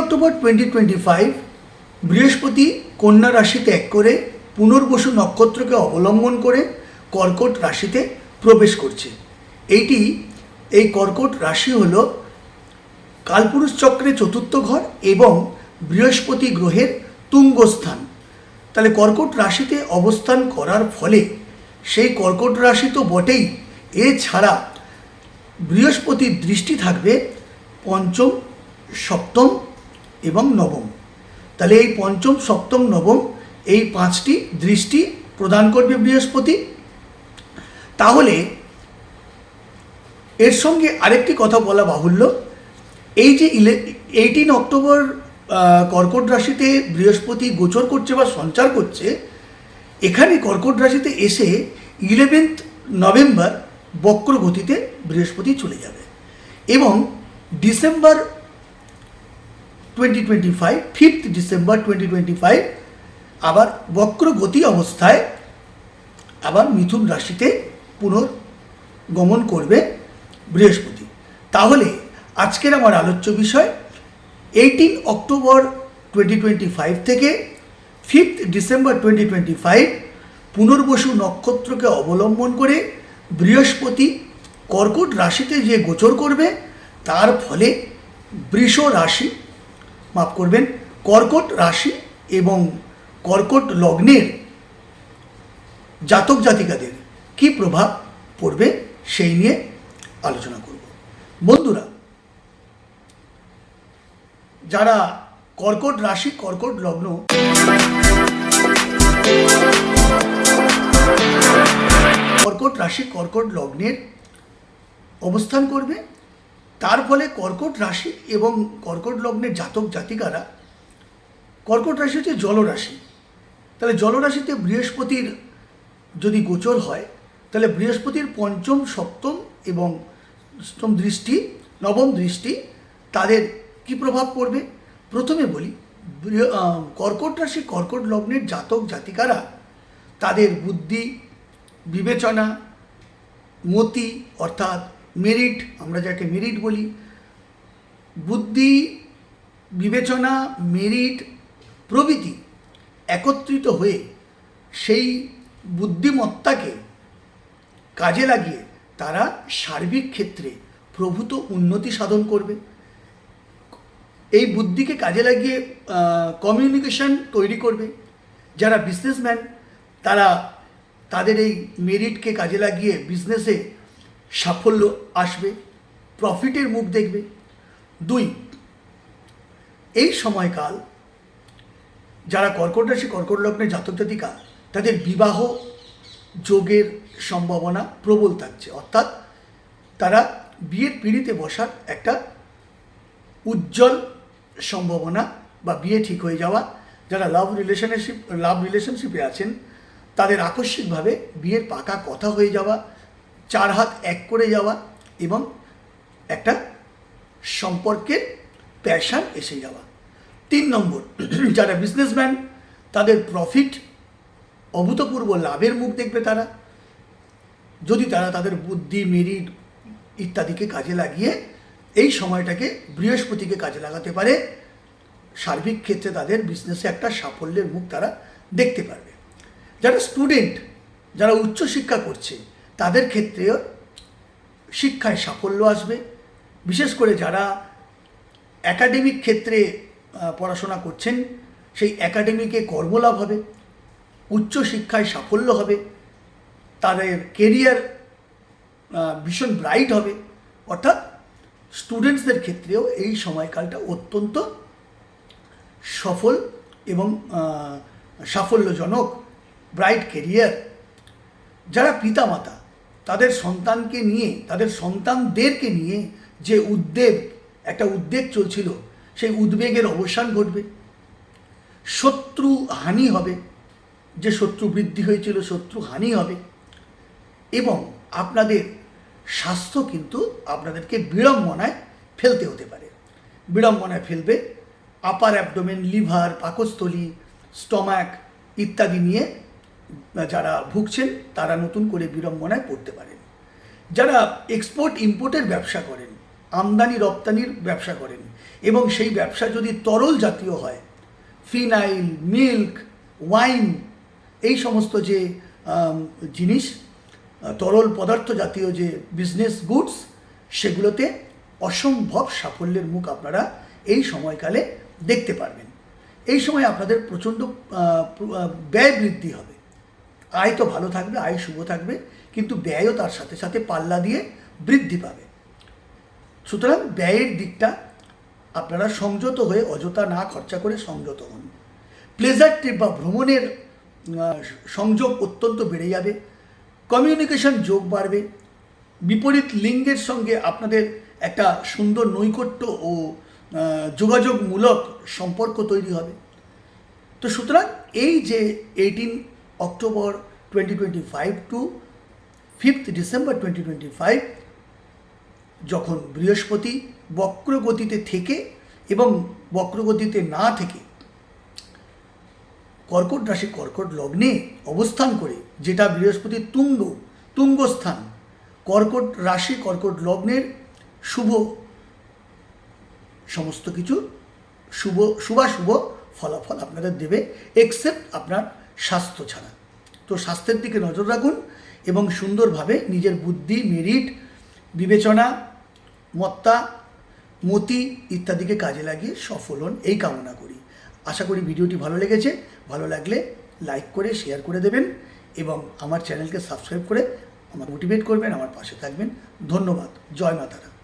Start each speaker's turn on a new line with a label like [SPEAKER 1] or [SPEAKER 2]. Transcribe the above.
[SPEAKER 1] October twenty five বৃহস্পতি কন্যা রাশি ত্যাগ করে পুনর্বসু নক্ষত্রকে অবলম্বন করে কর্কট রাশিতে প্রবেশ করছে। এইটি এই কর্কট রাশি হল কালপুরুষ চক্রে চতুর্থ ঘর এবং বৃহস্পতি গ্রহের তুঙ্গস্থান। তাহলে কর্কট রাশিতে অবস্থান করার ফলে সেই কর্কট রাশি তো বটেই। এছাড়া বৃহস্পতির দৃষ্টি থাকবে পঞ্চম, সপ্তম এবং নবম। তাহলে এই পঞ্চম, সপ্তম, নবম এই পাঁচটি দৃষ্টি প্রদান করবে বৃহস্পতি। তাহলে এর সঙ্গে আরেকটি কথা বলা বাহুল্য। এই যে ইলে, এইটিন অক্টোবর কর্কট রাশিতে বৃহস্পতি গোচর করছে বা সঞ্চার করছে, এখানে কর্কট রাশিতে এসে ইলেভেন্থ নভেম্বর বক্র গতিতে বৃহস্পতি চলে যাবে এবং December twenty twenty five fifth December twenty twenty five আবার বক্র গতি অবস্থায় আবার মিথুন রাশিতে পুনর্গমন করবে বৃহস্পতি। তাহলে আজকের আমার আলোচ্য বিষয় eighteen October twenty twenty five থেকে fifth December twenty twenty five পুনর্বসু নক্ষত্রকে অবলম্বন করে বৃহস্পতি কর্কট রাশিতে যে গোচর করবে, তার ফলে বৃষ রাশি মাফ করবেন, কর্কট রাশি এবং কর্কট লগ্নের জাতক জাতিকাদের কি প্রভাব পড়বে সেই নিয়ে আলোচনা করব। বন্ধুরা, যারা কর্কট রাশি, কর্কট লগ্ন, কর্কট রাশি, কর্কট লগ্নের অবস্থান করবে তার ফলে কর্কট রাশি এবং কর্কট লগ্নের জাতক জাতিকারা, কর্কট রাশি হচ্ছে জলরাশি। তাহলে জলরাশিতে বৃহস্পতির যদি গোচর হয়, তাহলে বৃহস্পতির পঞ্চম, সপ্তম এবং অষ্টম দৃষ্টি, নবম দৃষ্টি তাদের কি প্রভাব পড়বে? প্রথমে বলি কর্কট রাশি, কর্কট লগ্নের জাতক জাতিকারা তাদের বুদ্ধি, বিবেচনা, মতি অর্থাৎ মেরিট আমরা যাকে মেরিট বলি। বুদ্ধি, বিবেচনা মেরিট প্রভৃতি একত্রিত হয়ে সেই বুদ্ধিমত্তাকে কাজে লাগিয়ে তারা সার্বিক ক্ষেত্রে প্রভূত উন্নতি সাধন করবে। এই বুদ্ধিকে কাজে লাগিয়ে কমিউনিকেশন তৈরি করবে। যারা বিজনেসম্যান তারা তাদের এই মেরিটকে কাজে লাগিয়ে বিজনেসে সাফল্য আসবে প্রফিটের মুখ দেখবে। দুই, এই সময়কাল যারা কর্কট রাশি, কর্কট লগ্নের জাতক জাতিকা, তাদের বিবাহ যোগের সম্ভাবনা প্রবল থাকছে। অর্থাৎ তারা বিয়ের পিড়িতে বসার একটা উজ্জ্বল সম্ভাবনা বা বিয়ে ঠিক হয়ে যাওয়া, যারা লাভ রিলেশনশিপ লাভ রিলেশনশিপে আছেন, তাদের আকস্মিকভাবে বিয়ের পাকা কথা হয়ে যাওয়া চার হাত এক করে যাওয়া এবং একটা সম্পর্কের প্যাশান এসে যাওয়া। তিন নম্বর, যারা বিজনেসম্যান তাদের প্রফিট অভূতপূর্ব লাভের মুখ দেখবে তারা। যদি তারা তাদের বুদ্ধি মেরিট ইত্যাদিকে কাজে লাগিয়ে এই সময়টাকে বৃহস্পতিকে কাজে লাগাতে পারে, সার্বিক ক্ষেত্রে তাদের বিজনেসে একটা সাফল্যের মুখ তারা দেখতে পারবে। যারা স্টুডেন্ট যারা উচ্চশিক্ষা করছে তাদের ক্ষেত্রেও শিক্ষায় সাফল্য আসবে। বিশেষ করে যারা একাডেমিক ক্ষেত্রে পড়াশোনা করছেন, সেই একাডেমিকে কর্মলাভ হবে উচ্চশিক্ষায় সাফল্য হবে, তাদের কেরিয়ার ভীষণ ব্রাইট হবে। অর্থাৎ স্টুডেন্টসদের ক্ষেত্রেও এই সময়কালটা অত্যন্ত সফল এবং সাফল্যজনক ব্রাইট কেরিয়ার যারা পিতামাতা তাদের সন্তানকে নিয়ে, তাদের সন্তানদেরকে নিয়ে যে উদ্বেগ, একটা উদ্বেগ চলছিল, সেই উদ্বেগের অবসান ঘটবে। শত্রু হানি হবে, যে শত্রু বৃদ্ধি হয়েছিল, শত্রু হানি হবে। এবং আপনাদের স্বাস্থ্য কিন্তু আপনাদেরকে বিড়ম্বনায় ফেলতে হতে পারে। বিড়ম্বনায় ফেলবে আপার অ্যাবডোমেন লিভার পাকস্থলী স্টমাক ইত্যাদি নিয়ে যারা ভুগছেন, তারা নতুন করে বিড়ম্বনায় পড়তে পারেন। যারা এক্সপোর্ট ইম্পোর্টের ব্যবসা করেন, আমদানি, রপ্তানির ব্যবসা করেন, এবং সেই ব্যবসা যদি তরল জাতীয় হয়, ফিনাইল, মিল্ক, ওয়াইন, এই সমস্ত যে জিনিস তরল পদার্থ জাতীয় যে বিজনেস গুডস সেগুলোতে অসম্ভব সাফল্যের মুখ আপনারা এই সময়কালে দেখতে পারবেন। এই সময় আপনাদের প্রচণ্ড ব্যয় বৃদ্ধি হবে। আয় তো ভালো থাকবে, আয় শুভ থাকবে, কিন্তু ব্যয়ও তার সাথে সাথে পাল্লা দিয়ে বৃদ্ধি পাবে। সুতরাং ব্যয়ের দিকটা আপনারা সংযত হয়ে অযথা না খরচা করে সংযত হন। প্লেজার ট্রিপ বা ভ্রমণের সংযোগ অত্যন্ত বেড়ে যাবে কমিউনিকেশন যোগ বাড়বে, বিপরীত লিঙ্গের সঙ্গে আপনাদের একটা সুন্দর নৈকট্য ও যোগাযোগমূলক সম্পর্ক তৈরি হবে। তো সুতরাং এই যে eighteen October twenty twenty five to fifth December twenty twenty five যখন বৃহস্পতি বক্রগতিতে থেকে এবং বক্রগতিতে না থেকে কর্কট রাশি, কর্কট লগ্নে অবস্থান করে, যেটা বৃহস্পতির তুঙ্গ, তুঙ্গস্থান, কর্কট রাশি, কর্কট লগ্নের শুভ সমস্ত কিছু, শুভ, শুভাশুভ ফলাফল আপনাদের দেবে এক্সেপ্ট আপনার স্বাস্থ্য ছাড়া। তো স্বাস্থ্যের দিকে নজর রাখুন এবং সুন্দরভাবে নিজের বুদ্ধি মেরিট বিবেচনা, মত্তা, মতি ইত্যাদিকে কাজে লাগিয়ে সফল হন এই কামনা করি। আশা করি ভিডিওটি ভালো লেগেছে। ভালো লাগলে লাইক করে শেয়ার করে দেবেন এবং আমার চ্যানেলকে সাবস্ক্রাইব করে আমার মোটিভেট করবেন, আমার পাশে থাকবেন। ধন্যবাদ। জয় মাতারা।